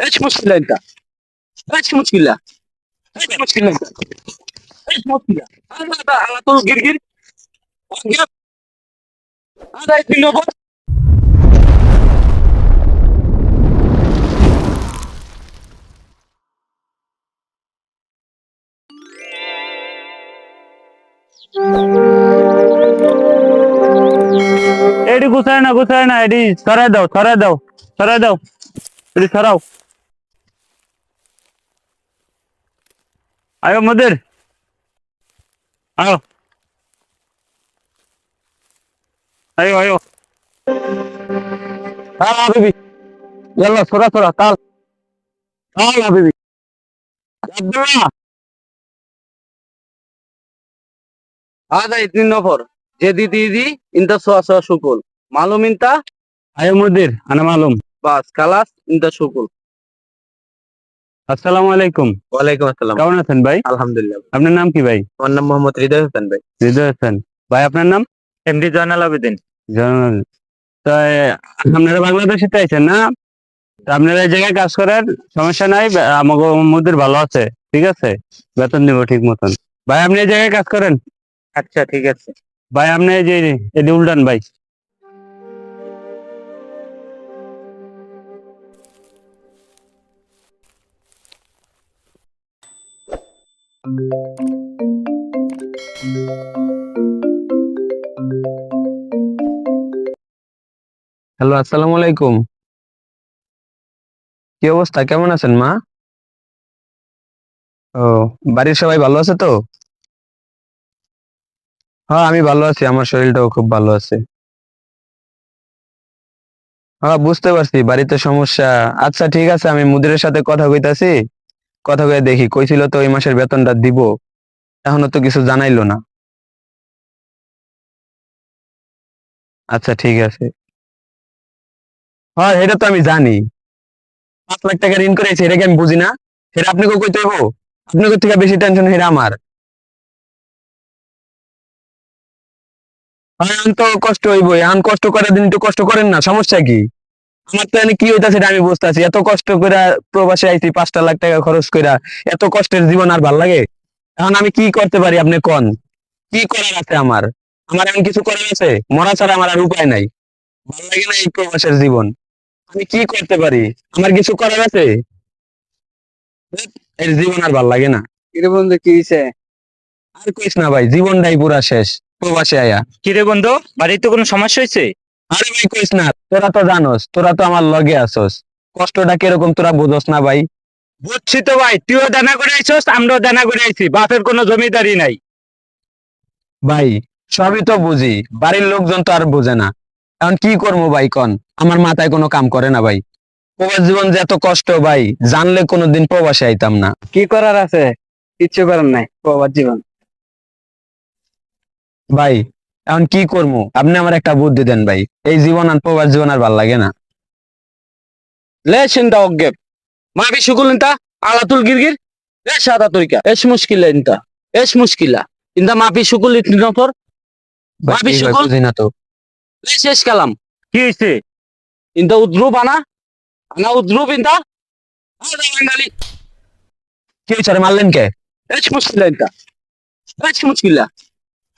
ايش مشكلة انت؟ ايش مشكلة؟ ايش مشكلة انت؟ ايش مشكلة؟ هذا على طول قرقر وقف هذا يبي نوبة এডি গুছায় না গুছায় না এডি সরাই দাও সরাই দাও সরাই দাও এডি সরাও আয়ো মদির আয়ো আয়ো আয়ো তাল হাবিবি يلا সরা সরা তাল তাল হাবিবি আব্দুল্লাহ هذا اثنين نفر جديد دي انت سوا سوا شكل معلوم انت আয়ো মদির আনা মালুম بس خلاص انت شكل আসসালামু আলাইকুম। ওয়ালাইকুম আসসালাম। কেমন আছেন ভাই? আলহামদুলিল্লাহ। আপনার নাম কি ভাই? আমার নাম মোহাম্মদ হৃদয় হোসেন ভাই। হৃদয় হাসান। ভাই আপনার নাম? এমডি জয়নাল আবেদিন। জানাল তো আপনারা বাংলাদেশে চাইছেন না? তো আপনারা এই জায়গায় কাজ করার সমস্যা নাই আমাকে মধ্যে ভালো আছে ঠিক আছে? বেতন দিব ঠিক মতন। ভাই আপনি এই জায়গায় কাজ করেন? আচ্ছা ঠিক আছে। ভাই আপনি এই যে এটি উল্টান ভাই। হ্যালো, আসসালামু আলাইকুম। কি অবস্থা? কেমন আছেন মা? ও, বাড়ির সবাই ভালো আছে তো? হ্যাঁ আমি ভালো আছি, আমার শরীরটাও খুব ভালো আছে। হ্যাঁ বুঝতে পারছি, বাড়িতে সমস্যা। আচ্ছা ঠিক আছে, আমি মুদিরের সাথে কথা কইতাছি। কথা কয়ে দেখি কইছিল তো এই মাসের বেতনটা দিব এখনও তো কিছু জানাইলো না। আচ্ছা ঠিক আছে। হ্যাঁ এটা তো আমি জানি। পাঁচ লাখ টাকা ঋণ করেছি এটাকে আমি বুঝি না। সেটা আপনাকে কইতে হব আপনাকে থেকে বেশি টেনশন সেটা আমার। হ্যাঁ, এখন তো কষ্ট হইব এখন কষ্ট করার দিন একটু কষ্ট করেন না সমস্যা কি? আমার তো কি হইতাছে সেটা আমি বুঝতেছি। এত কষ্ট করে প্রবাসে আইছি পাঁচটা লাখ টাকা খরচ কইরা। এত কষ্টের জীবন আর ভালো লাগে? এখন আমি কি করতে পারি আপনি কন? কি করার আছে আমার? আমার এমন কিছু করার আছে? মরা ছাড়া আমার আর উপায় নাই। ভালো লাগে না এই প্রবাসের জীবন। আমি কি করতে পারি? আমার কিছু করার আছে? এর জীবন আর ভালো লাগে না। কিরে বন্ধু কি হয়েছে আর কইস না ভাই জীবনটাই পুরা শেষ। প্রবাসে আয়া। কিরে বন্ধু বাড়িতে কোনো সমস্যা হয়েছে আরে ভাই কইস না তোরা তো জানোস তোরা তো আমার লগে আসোস। কষ্টটা কীরকম তোরা বুঝোস না ভাই? বুঝছি তো ভাই তুইও দানা করে আইছস আমরাও দানা করে আইছি বাপের কোনো জমিদারি নাই। ভাই সবই তো বুঝি বাড়ির লোকজন তো আর বুঝে না। এখন কি করব ভাই কন? আমার মাথায় কোনো কাম করে না ভাই। প্রবাস জীবন যে এত কষ্ট ভাই জানলে কোনোদিন প্রবাসে আইতাম না। কি করার আছে? কিচ্ছু করার নাই প্রবাস জীবন। ভাই এখন কি করব আপনি আমার একটা বুদ্ধি দেন ভাই। এই জীবন আর প্রবাস জীবন আর ভালো লাগে না। লেছেন দা অজ্ঞেপ। মা বিশুকুল নিতা? আলাতুল গিরগির? লে সাদা তরিকা। এস মুশকিলা নিতা। এস মুশকিলা। ইন্দা মাপি শুকুল ইতনতর মাপি শুকুল? বুঝিনা তো। লে শেষ কালাম। কি হইছে? ইন্দা উদ্রুব আনা? আনা উদ্রুব ইন্দা? আদা বাঙালি। কি হইছে মারলেন কে? এস মুশকিলা ইন্দা এস মুশকিলা।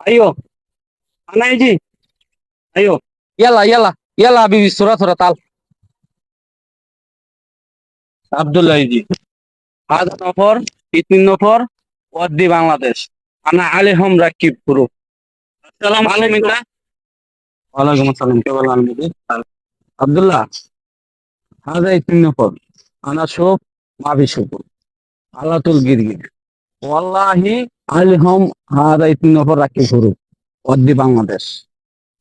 ಅಯ್ಯೋ ಅನಾಯ್ಜಿ ಅಯ್ಯೋ ಎಲ್ಲ ಎಲ್ಲ ಎಲ್ಲ ಅಭಿ ಸುರ তাল। আব্দুল্লাহ আবদুল্লাহজি আজ নফর ইতিন নফর ওয়াদ্দি বাংলাদেশ। আনা আলেহম রাকিব পুরু আসসালাম আলাইকুম। ওয়ালাইকুম আসসালাম। কেবল আলমদি আব্দুল্লাহ। হাজা ইতিন নফর আনা শোভ মাবি শুকুর আল্লাতুল গিরগির। ওয়াল্লাহি আলহম হোম তিন নম্বর রাখি ঘুরু অদ্দি বাংলাদেশ।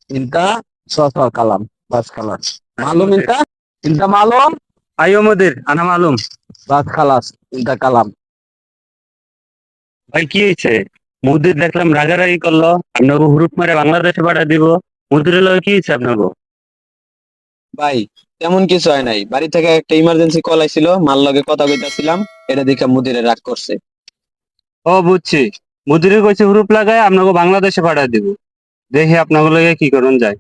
ইনকা সসর কালাম বাস কালাম। মালুম ইনকা ইনকা মালুম? আইও মদির আনা মালুম। বাস খালাস ইনকা কালাম। ভাই কি হয়েছে? মুদির দেখলাম রাগারাগি করল। আপনাকে হুরুপ মারে বাংলাদেশে পাঠা দিব। মুদিরের লোক কি হয়েছে আপনাকে? ভাই তেমন কিছু হয় নাই। বাড়ি থেকে একটা ইমার্জেন্সি কল আইছিল। মাল লগে কথা কইতাছিলাম। এটা দেখে মুদিরে রাগ করছে। ও বুঝছি মুদিরে কইছে হুরুপ লাগায় আপনাকে বাংলাদেশে পাঠা দিব দেখি আপনাকে লগে কি করুন যায়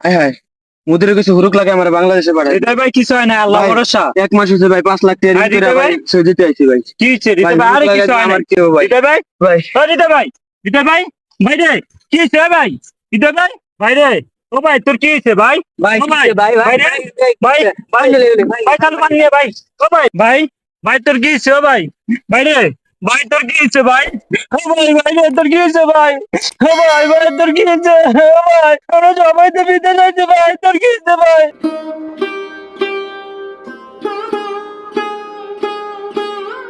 হায় হায় মুদিরে কিছু হুরুক লাগে আমার বাংলাদেশে এটা ভাই কিছু হয় না আল্লাহ ভাই, ভরসা এক মাস হয়েছে ভাই পাঁচ লাখ টাকা দিতে ভাই ভাই? সে দিতে আইছি ভাই কি হয়েছে ভাই, ভাই আরে কিছু হয় না ভাই ভাই ভাই ও ভাই ভাই ভাই রে কি ভাই ভাই ভাই রে ও ভাই তোর কি হয়েছে ভাই ভাই ভাই, ভাই ভাই ভাই ভাই ভাই ভাই ও ভাই ভাই भाई तुर्की से भाई। भाई भाई तुर्की से हाँ भाई। भाई भाई तुर्की से भाई। भाई हाँ भाई तुर्की से भाई करो जो भाई, तभी तो जाए भाई तुर्की से भाई।